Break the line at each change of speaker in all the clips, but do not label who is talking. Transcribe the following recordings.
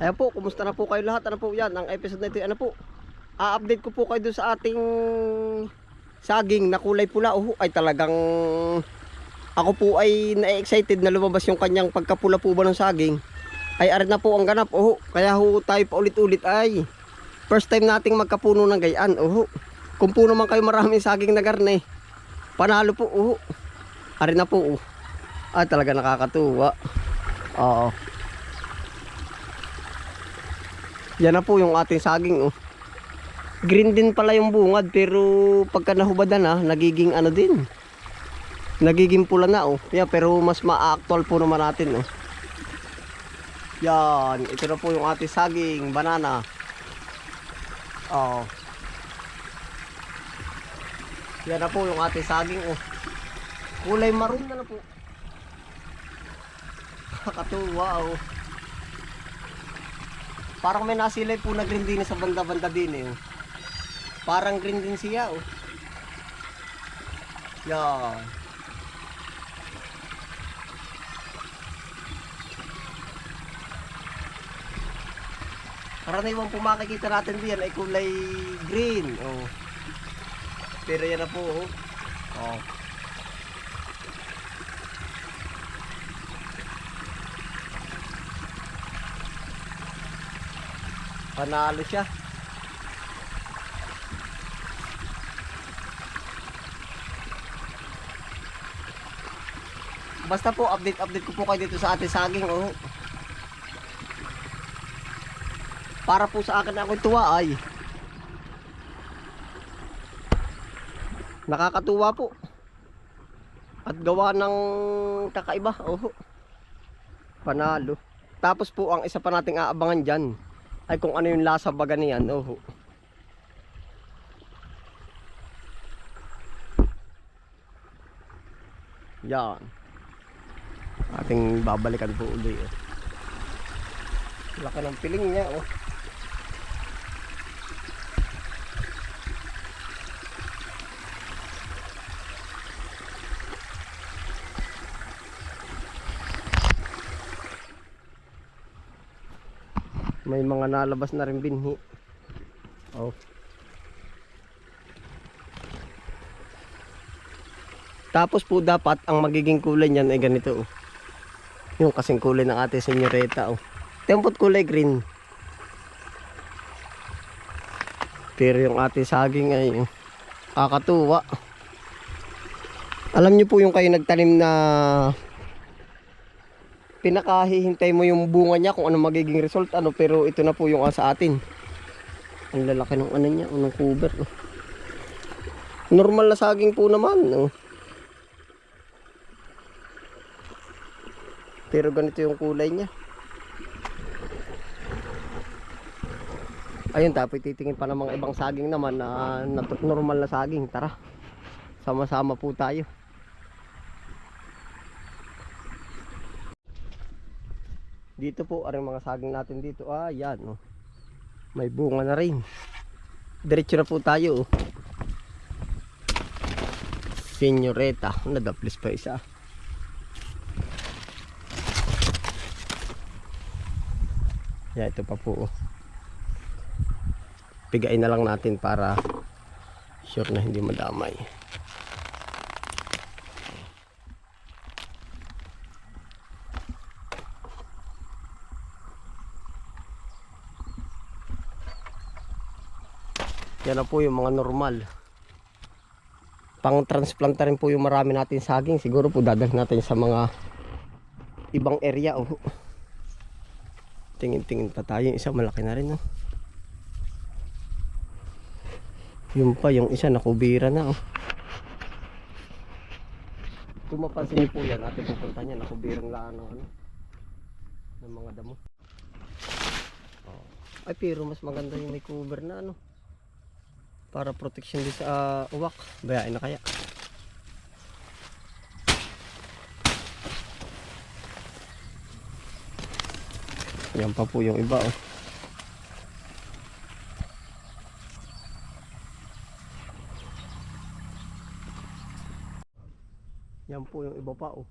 Ayan po, kumusta na po kayo lahat? Ano po yan? Ang episode na ito, ano po? A-update ko po kayo dun sa ating saging na kulay pula. Oh, ay talagang ako po ay na-excited na lumabas yung kanyang pagkapula po ba ng saging. Ay arit na po ang ganap. Oh, kaya ho tayo pa ulit-ulit ay first time nating magkapuno ng gayaan. Oh, kung puno man kayo maraming saging na garne, panalo po. Oh, arit na po. Oh. Ay talaga nakakatuwa. Oo. Yan na po yung ating saging oh. Green din pala yung bungad pero pagka nahubadan na nagiging ano din. Nagiging pula na oh. Yeah, pero mas ma-actual po naman natin oh. Yan, ito na po yung ating saging, banana. Oh. Yan na po yung ating saging oh. Kulay maroon na na po. Kakatuwa oh. Parang may nasilay po na green din sa banda-banda din eh. oh. Parang green din siya oh. Yan. Karaniwang po makikita natin diyan ay kulay green. Oh. Pero yan na po oh. Oh. Panalo siya. Basta po update update ko po kayo dito sa ating saging oh. Para po sa akin ako tuwa ay. Nakakatuwa po. At gawa ng kakaiba oh. Panalo. Tapos po ang isa pa nating aabangan diyan ay kung ano yung lasa baga niyan. Oh. Yan. Ating babalikan po uli. Oh. Laki ng piling niya. Oh. May mga nalabas na rin binhi. Oh. Tapos po dapat ang magiging kulay niyan ay ganito oh. Yung kasing kulay ng ate senyoreta oh. Tempot kulay green. Pero yung ate saging ay oh, kakatuwa. Alam niyo po yung kayo nagtanim na pinakahihintay mo yung bunga niya kung ano magiging result ano pero ito na po yung ah, sa atin. Ang lalaki ng ano niya, ng cover. Oh. Normal na saging po naman. Oh. Pero ganito yung kulay niya. Ayun, tapos titingin pa ng mga ibang saging naman na, na normal na saging. Tara, sama-sama po tayo. Dito po, aring mga saging natin dito. Ah, yan. Oh. May bunga na rin. Diretso na po tayo. Oh. Senyoreta. Nadaplis pa isa. Yan, ito pa po. Oh. Pigain na lang natin para sure na hindi madamay. Yan na po yung mga normal. Pang transplanta rin po yung marami natin saging. Siguro po dadalhin natin sa mga ibang area. Oh. Tingin-tingin pa tayo. Yung isa malaki na rin. Oh. Yung pa, yung isa nakubira na. Oh. Kung mapansin po yan, ating pupunta niya, nakubirang laan ng ano, ng mga damo. Oh. Ay, pero mas maganda yung may cover na ano para protection din sa uh, uwak. Bayain na kaya. Yan pa po yung iba oh. Yan po yung iba pa oh.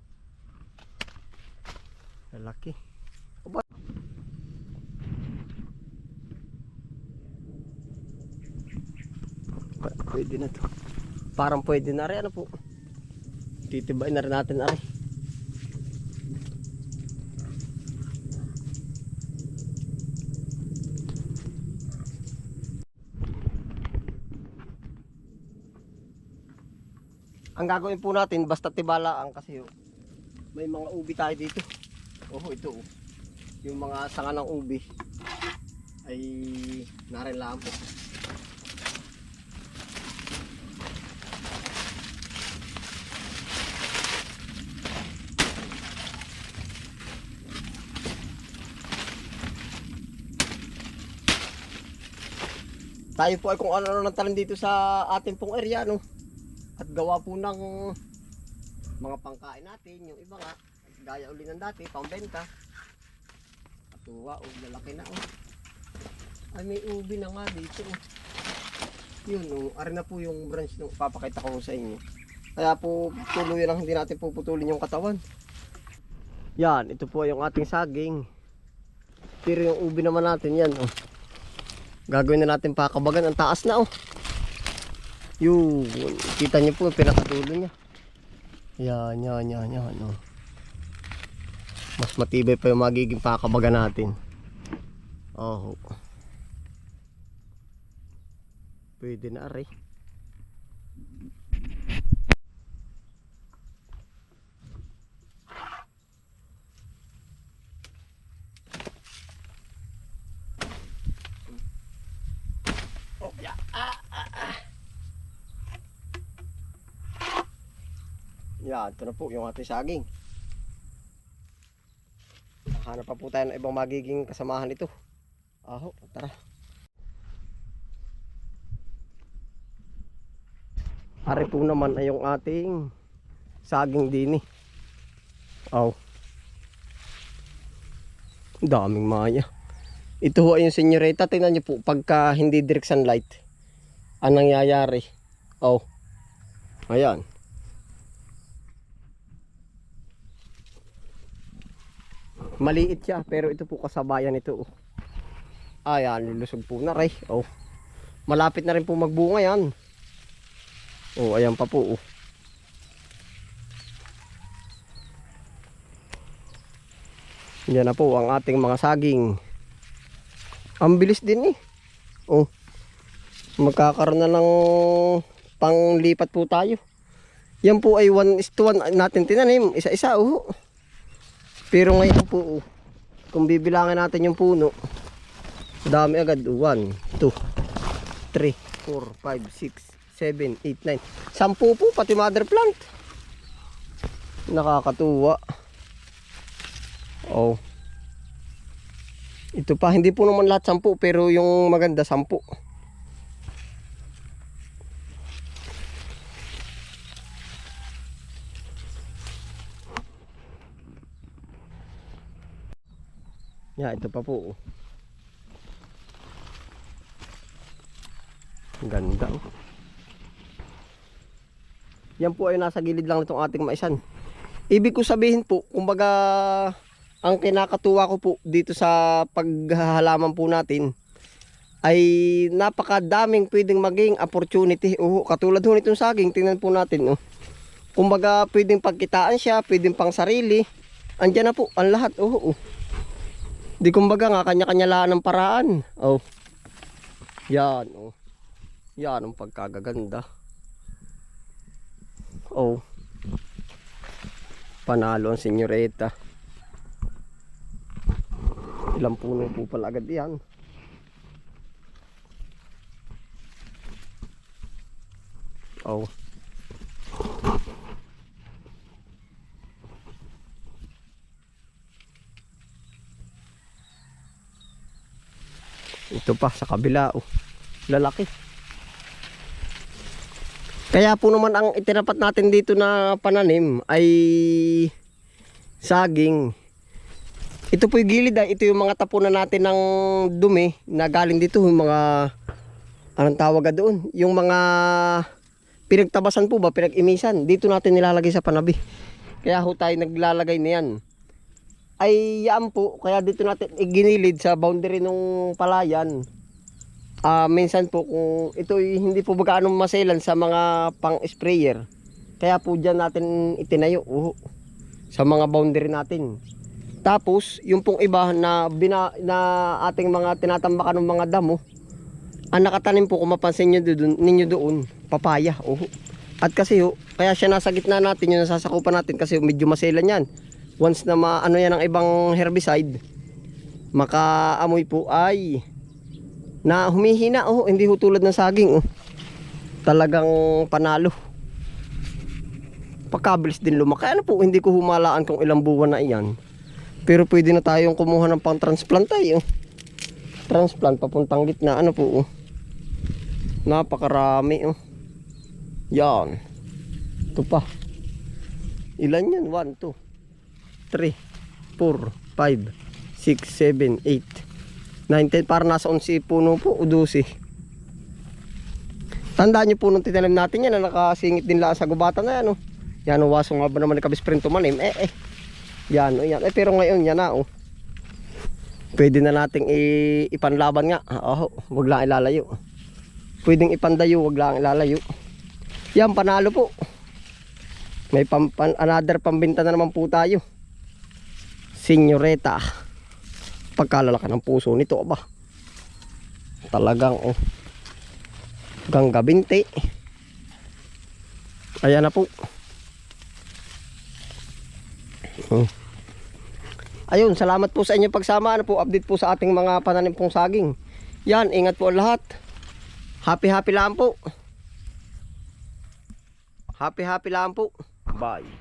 Lalaki Pwede na to. Parang pwede na rin ano po. Titibayin na rin natin ari. Ang gagawin po natin, basta tibalaan kasi oh, may mga ubi tayo dito. Oh, ito oh. Yung mga sanga ng ubi ay narin lang po. Tayo po ay kung ano-ano ng talim dito sa ating pong area, no? At gawa po ng mga pangkain natin, yung iba nga, gaya uli ng dati, pambenta. At wow, lalaki na oh. Ay may ubi na nga dito oh. Yun oh, ari na po yung branch nung papakita ko sa inyo. Kaya po tuloy lang hindi natin puputulin yung katawan. Yan, ito po yung ating saging. Pero yung ubi naman natin yan oh. Gagawin na natin pakabagan, ang taas na oh. Yun, kita niyo po yung pinakadulo niya. Yan, yan, yan, yan. Oh. Mas matibay pa yung magiging pakabaga natin. Oh. Pwede na aray. Yan, ito na po yung ating saging. Hanap pa po tayo ng ibang magiging kasamahan ito. Aho, tara. Ari po naman ay yung ating saging dini. Aw. Daming maya. Ito ho ay yung senyorita. Tingnan niyo po, pagka hindi direct sunlight, anong nangyayari? Aw. Ayan. Maliit siya, pero ito po kasabayan ito. Oh. Ayan, lulusog po na ray. Oh. Malapit na rin po magbunga yan. Oh, ayan pa po. Oh. Yan na po ang ating mga saging. Ang bilis din eh. Oh. Magkakaroon na ng panglipat po tayo. Yan po ay 1 is to 1 natin tinanim. Isa-isa oh. Pero ngayon po, oh, kung bibilangin natin yung puno, dami agad. 1, 2, 3, 4, 5, 6, 7, 8, 9. 10 po pati mother plant. Nakakatuwa. Oh. Ito pa, hindi po naman lahat 10 pero yung maganda 10. Yeah, ito pa po. Ganda oh. Yan po ay nasa gilid lang nitong ating maisan. Ibig ko sabihin po, kumbaga ang kinakatuwa ko po dito sa paghahalaman po natin ay napakadaming pwedeng maging opportunity. Oh, katulad ho nitong saging, tingnan po natin. Oh. Kumbaga pwedeng pagkitaan siya, pwedeng pang sarili. Andiyan na po ang lahat. Oh, oh. Di kumbaga nga kanya-kanya lang ng paraan. Oh. Yan, oh. Yan ang pagkagaganda. Oh. Panalo ang senyoreta. Ilang puno po pala agad yan. Oh. Ito pa sa kabila oh. Lalaki. Kaya po naman ang itinapat natin dito na pananim ay saging. Ito po yung gilid ay ito yung mga tapunan natin ng dumi na galing dito yung mga anong tawag doon yung mga pinagtabasan po ba pinag-imisan dito natin nilalagay sa panabi kaya ho tayo naglalagay niyan ay yan po kaya dito natin iginilid sa boundary ng palayan Ah, minsan po kung ito hindi po gaano maselan sa mga pang-sprayer. Kaya po diyan natin itinayo uho, sa mga boundary natin. Tapos, yung pong iba na bina, na ating mga tinatambakan ng mga damo, ang nakatanim po kung mapansin nyo doon, ninyo doon, papaya. Uho. At kasi ho, kaya siya nasa gitna natin, yung nasasakupan natin kasi medyo maselan yan. Once na maano yan ng ibang herbicide, makaamoy po ay na humihina oh, hindi ho tulad ng saging oh. Talagang panalo. Pagkabilis din lumaki. Ano po, hindi ko humalaan kung ilang buwan na iyan. Pero pwede na tayong kumuha ng pang transplant tayo. Transplant papuntang gitna. Ano po oh. Napakarami oh. Yan. Ito pa. Ilan yan? 1, 2, 3, 4, 5, 6, 7, 8, 9, 10. Para nasa 11 puno po o 12. Tandaan nyo po nung tinanim natin yan na nakasingit din lang sa gubatan na yan. Oh. Yan o, waso nga ba naman ni kabisprint tumanim? Eh eh. Yan o, yan. Eh pero ngayon yan na oh. Pwede na nating ipanlaban nga. Oh, wag lang ilalayo. Pwedeng ipandayo, wag lang ilalayo. Yan, panalo po. May pam, pan, another pambinta na naman po tayo. Senyoreta. Pagkalalaki ng puso nito, aba. Talagang, oh. Gangga binti. Ayan na po. Oh. Ayun, salamat po sa inyong pagsama. Ano po, update po sa ating mga pananim pong saging. Yan, ingat po lahat. Happy happy lang po. Happy happy lang po. Bye.